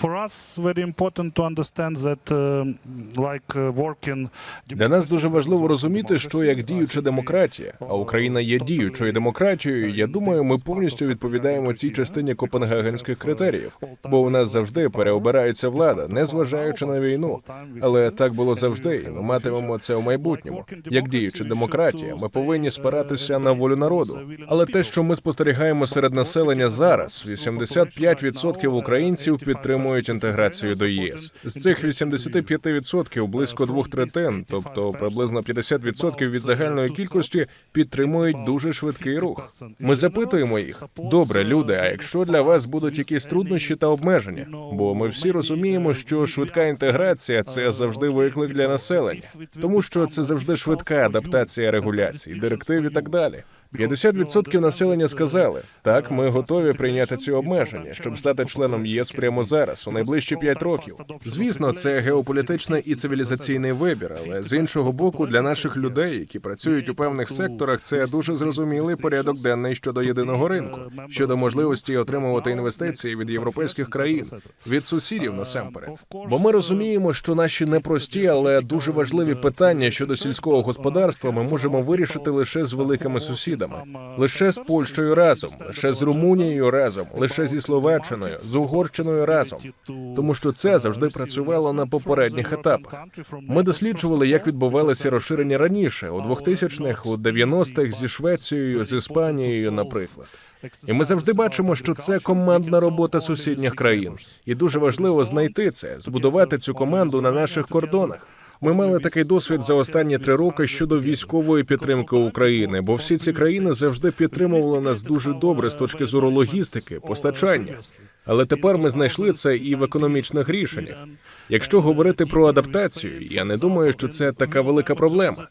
for us, very important to understand that, uh, like uh, working. Для нас дуже важливо розуміти, що як діюча демократія, а Україна є діючою демократією. Я думаю, ми повністю відповідаємо цій частині копенгагенських критеріїв, бо у нас завжди переобирається влада, незважаючи на війну. Але так було завжди, і ми матимемо це у майбутньому. Як діюча демократія, ми повинні спиратися на волю народу. Але те, що ми спостерігаємо серед населення зараз, 85% українців підтримують інтеграцію до ЄС. З цих 85% близько двох третин, тобто приблизно 50% від загальної кількості, підтримують дуже швидкий рух. Ми запитуємо їх: добре, люди. А якщо для вас будуть якісь труднощі та обмеження? Бо ми всі розуміємо, що швидка інтеграція це завжди виклик для населення, тому що це завжди швидка адаптація регуляцій, директив і так далі. 50% населення сказали, так, ми готові прийняти ці обмеження, щоб стати членом ЄС прямо зараз, у найближчі 5 років. Звісно, це геополітичний і цивілізаційний вибір, але з іншого боку, для наших людей, які працюють у певних секторах, це дуже зрозумілий порядок денний щодо єдиного ринку, щодо можливості отримувати інвестиції від європейських країн, від сусідів насамперед. Бо ми розуміємо, що наші непрості, але дуже важливі питання щодо сільського господарства ми можемо вирішити лише з великими сусідами, лише з Польщею разом, лише з Румунією разом, лише зі Словаччиною, з Угорщиною разом. Тому що це завжди працювало на попередніх етапах. Ми досліджували, як відбувалося розширення раніше, у 2000-х, у 90-х зі Швецією, з Іспанією, наприклад. І ми завжди бачимо, що це командна робота сусідніх країн, і дуже важливо знайти це, збудувати цю команду на наших кордонах. Ми мали такий досвід за останні три роки щодо військової підтримки України, бо всі ці країни завжди підтримували нас дуже добре з точки зору логістики, постачання. Але тепер ми знайшли це і в економічних рішеннях. Якщо говорити про адаптацію, я не думаю, що це така велика проблема.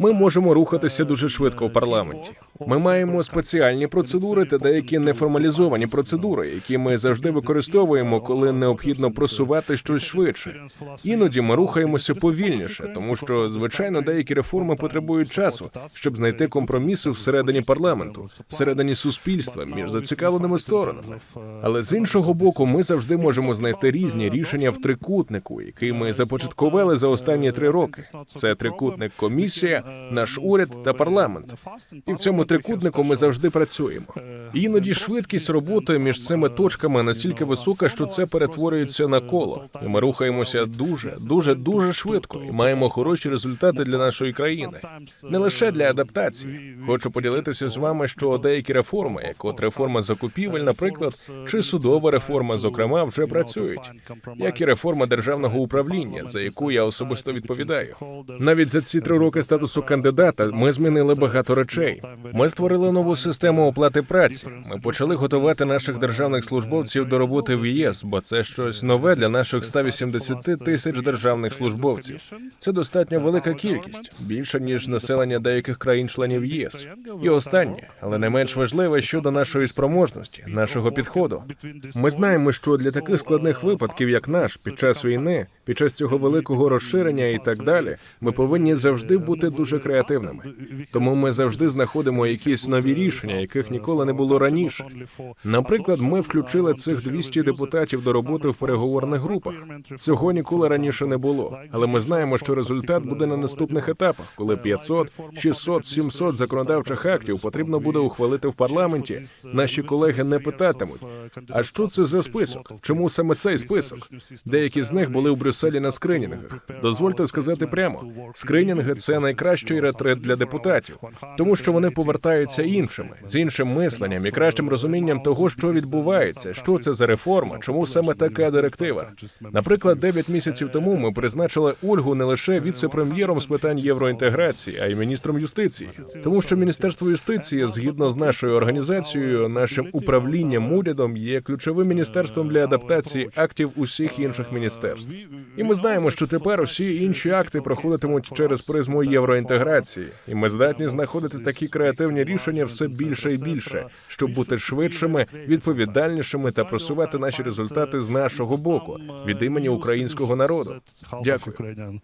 Ми можемо рухатися дуже швидко в парламенті. Ми маємо спеціальні процедури та деякі неформалізовані процедури, які ми завжди використовуємо, коли необхідно просувати щось швидше. Іноді ми рухаємося повільніше, тому що звичайно деякі реформи потребують часу, щоб знайти компроміси всередині парламенту, всередині суспільства між зацікавленими сторонами. Але з іншого боку, ми завжди можемо знайти різні рішення в трикутнику, який ми започаткували за останні три роки. Це трикутник комісія, наш уряд та парламент. І в цьому трикутнику ми завжди працюємо. Іноді швидкість роботи між цими точками настільки висока, що це перетворюється на коло, і ми рухаємося дуже, дуже, дуже швидко і маємо хороші результати для нашої країни. Не лише для адаптації. Хочу поділитися з вами, що деякі реформи, як от реформа закупівель, наприклад, чи судова реформа, зокрема, вже працюють, як і реформа державного управління, за яку я особисто відповідаю. Навіть за ці три роки статусу кандидата ми змінили багато речей. Ми створили нову систему оплати праці. Ми почали готувати наших державних службовців до роботи в ЄС, бо це щось нове для наших 180 тисяч державних службовців. Це достатньо велика кількість, більше ніж населення деяких країн-членів ЄС. І останнє, але не менш важливе щодо нашої спроможності, нашого підходу. Ми знаємо, що для таких складних випадків, як наш, під час війни, під час цього великого розширення і так далі, ми повинні завжди бути дуже креативними. Тому ми завжди знаходимо якісь нові рішення, яких ніколи не було раніше. Наприклад, ми включили цих 200 депутатів до роботи в переговорних групах. Цього ніколи раніше не було. Але ми знаємо, що результат буде на наступних етапах, коли 500, 600, 700 законодавчих актів потрібно буде ухвалити в парламенті. Наші колеги не питатимуть, а що це за список? Чому саме цей список? Деякі з них були у Брюсселі на скринінгах. Дозвольте сказати прямо: скринінги це найкращий ретрит для депутатів, тому що вони повертаються іншими з іншим мисленням і кращим розумінням того, що відбувається, що це за реформа, чому саме така директива. Наприклад, 9 місяців тому ми призначили Ольгу не лише віце-прем'єром з питань євроінтеграції, а й міністром юстиції, тому що міністерство юстиції, згідно з нашою організацією, нашим управлінням урядом, є ключовим міністерством для адаптації актів усіх інших міністерств. І ми знаємо, що тепер усі інші акти проходитимуть через призму євроінтеграції, і ми здатні знаходити такі креативні рішення все більше і більше, щоб бути швидшими, відповідальнішими та просувати наші результати з нашого боку від імені українського народу. Дякую.